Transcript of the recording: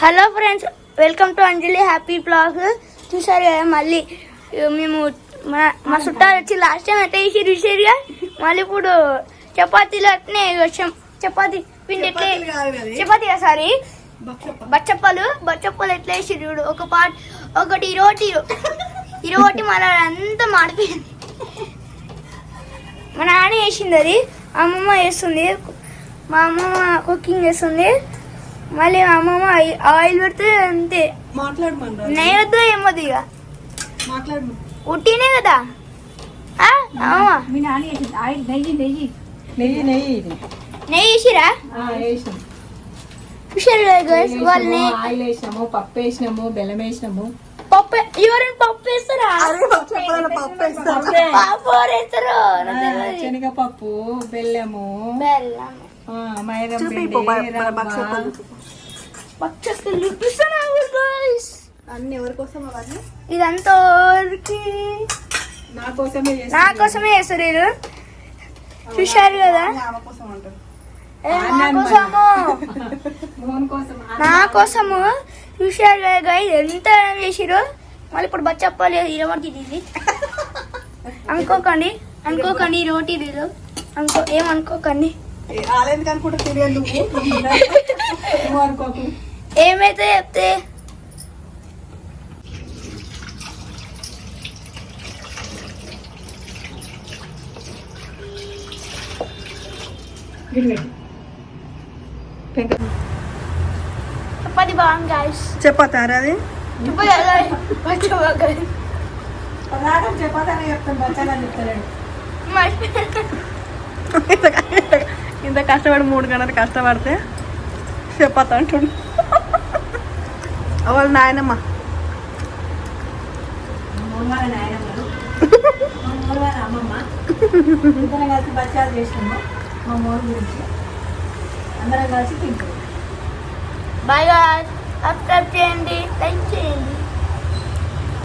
Hello friends welcome to Anjali happy blog. చూసారు కదా మళ్ళీ మేము మా మా చుట్టాలు వచ్చి లాస్ట్ టైం ఎట్లా చేసి చూసారుగా మళ్ళీ ఇప్పుడు చపాతీలు అట్నే వచ్చాం. చపాతీ పిండి ఎట్లా చపాతీ సారీ? బచ్చప్పలు బచ్చప్పలు ఎట్లా వేసి చూడు ఒక పాట్ ఒకటి ఇరవటి ఇరవటి మన అంతా మాడిపోయింది. మా నాన్న వేసింది అది అమ్మమ్మ వేస్తుంది మా అమ్మమ్మ కుకింగ్ చేస్తుంది. మళ్ళీ మా అమ్మమ్మ ఆయి- ఆయిల్ పెడితే అంతే. నెయ్యొద్దు ఏమొద్దు ఇక? ఉట్టినే కదా? నెయ్యి వేసిరా? ఆయిల్ వేసినాము పప్పు వేసినాము బెల్లం వేసినాము. పప్పు ఎవరైనా పప్పు వేస్తారా? పప్పు వేస్తారు. శనగపప్పు బెల్లము. బెల్లం అన్ని అవన్నీ? ఇదంతా ఎవరికి? నా కోసమే నా కోసమే చేస్తారు వీళ్ళు. చూశారు కదా? నా కోసము? చూశారు కదా ఎంత చేసిరు? మళ్ళీ ఇప్పుడు బచ్చప్పాలి ఇరవటి ఇది అనుకోకండి అనుకోకండి రోటీ అనుకో ఏమనుకోకండి ఆలేదు అనుకుంటే తెలియదు నువ్వు. అనుకోకు ఏమైతే చెప్తే? చపాతి బాగుంది గాయస్ చెప్పతారా అది. చపాతి చపాతి చెప్తాను బచ్చాలని చెప్తాడు ఇంత కష్టపడి మూడు గంటలు కష్టపడితే చెప్పతా అంటుండు. వాళ్ళ నాయనమ్మ. ఇద్దరం కలిసి బచ్చాలు చేసినాము మా మూడు గురించి. అందరం కలిసి తింటాం బాయ్ సబ్స్క్రైబ్ చేయండి. లైక్ చేయండి.